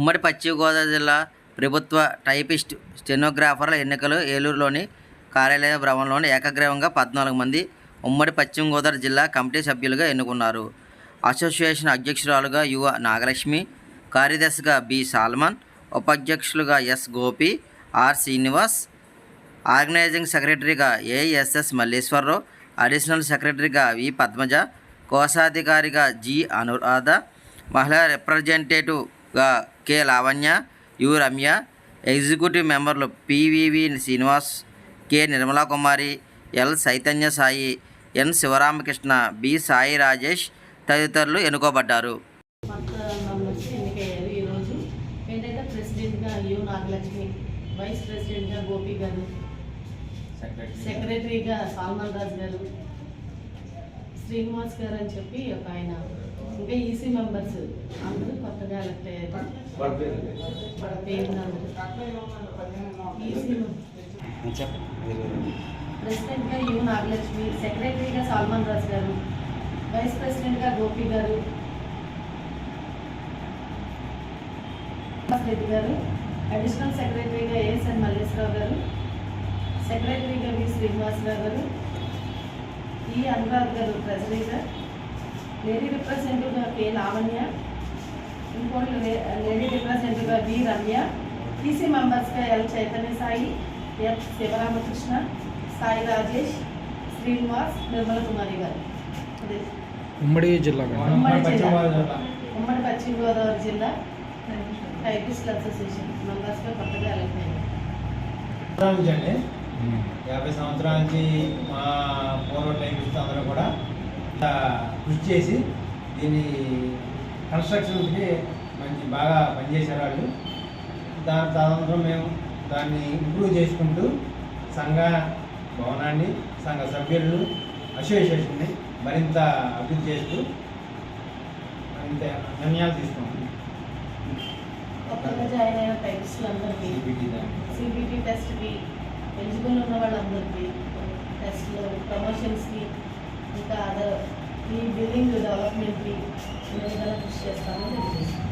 ఉమ్మడి పశ్చిమ గోదావరి జిల్లా ప్రభుత్వ టైపిస్ట్ స్టెనోగ్రాఫర్ల ఎన్నికలు ఏలూరులోని కార్యాలయ భవనంలోని ఏకగ్రీవంగా పద్నాలుగు మంది ఉమ్మడి పశ్చిమ గోదావరి జిల్లా కమిటీ సభ్యులుగా ఎన్నుకున్నారు. అసోసియేషన్ అధ్యక్షురాలుగా యువ నాగలక్ష్మి కార్యదర్శిగా బి సాల్మన్ ఉపాధ్యక్షులుగా S Gopi R Srinivas organising సెక్రటరీగా ఏఎస్ఎస్ మల్లేశ్వరరావు అడిషనల్ సెక్రటరీగా వి పద్మజ కోశాధికారిగా జి అనురాధ మహిళా రిప్రజెంటేటివ్గా K Lavanya U Ramya. Executive మెంబర్లు PVV Srinivas K Nirmala Kumari L Chaitanya Sai N Sivaramakrishna B Sai Rajesh తదితరులు ఎన్నుకోబడ్డారు. వైస్ ప్రెసిడెంట్గా గోపి గారు సెక్రటరీగా సాల్మన్ రాజు గారు శ్రీనివాస్ గారు అని చెప్పి ఒక ఆయన. ఇంకా ఈసీ మెంబర్స్ అందరూ కొత్తగా ఎలక్ట్ అయ్యారు. వాళ్ళ పేరు ఈసీ ప్రెసిడెంట్గా యు నాగలక్ష్మి సెక్రటరీగా సల్మాన్ రాజ్ గారు వైస్ ప్రెసిడెంట్గా గోపి గారు రెడ్డి గారు అడిషనల్ సెక్రటరీగా ఏఎస్ఎన్ మల్లేశ్వరరావు గారు సెక్రటరీగా వి శ్రీనివాసరావు గారు ఈ అనురాగ్ గారు ట్రెజరీగా లేడీ రిప్రజెంటేటివ్గా కె లావణ్య ఇంకోటి లే- లేడీ రిప్రజెంటేటివ్గా వి రమ్య టీసీ మెంబర్స్గా ఎల్ చైతన్య సాయి ఎఫ్ శివరామకృష్ణ సాయి రాజేష్ శ్రీనివాస్ నిర్మల కుమారి గారు అదే ఉమ్మడి జిల్లా కదా? ఉమ్మడి జిల్లా. ఉమ్మడి పశ్చిమ గోదావరి జిల్లా టైపిస్ట్ అసోసియేషన్ మెంబర్స్గా కొత్తగా ఎలక్ట్ అయ్యారు. సంవత్సరాల నుంచి అండి యాభై సంవత్సరాల నుంచి మా పూర్వ టైపిస్ట్ అందరూ కూడా ఇంత కృషి చేసి దీన్ని కన్స్ట్రక్షన్కి మంచి బాగా పనిచేశారు వాళ్ళు. దాని తదనంతరం మేము దాన్ని ఇంప్రూవ్ చేసుకుంటూ సంఘ భవనాన్ని సంఘ సభ్యులను అసోసియేషన్ని మరింత అభివృద్ధి చేస్తూ మరింత నిర్ణయాలు కొత్తగా జాయిన్ అయిన అందరికీ. సిబిటి టెస్ట్కి ఎలిజిబుల్ ఉన్న వాళ్ళందరికీ టెస్ట్లో ప్రమోషన్స్కి ఇంకా అదర్ ఈ బిల్డింగ్ డెవలప్మెంట్కి మేము కృషి చేస్తామని తెలియజేస్తాం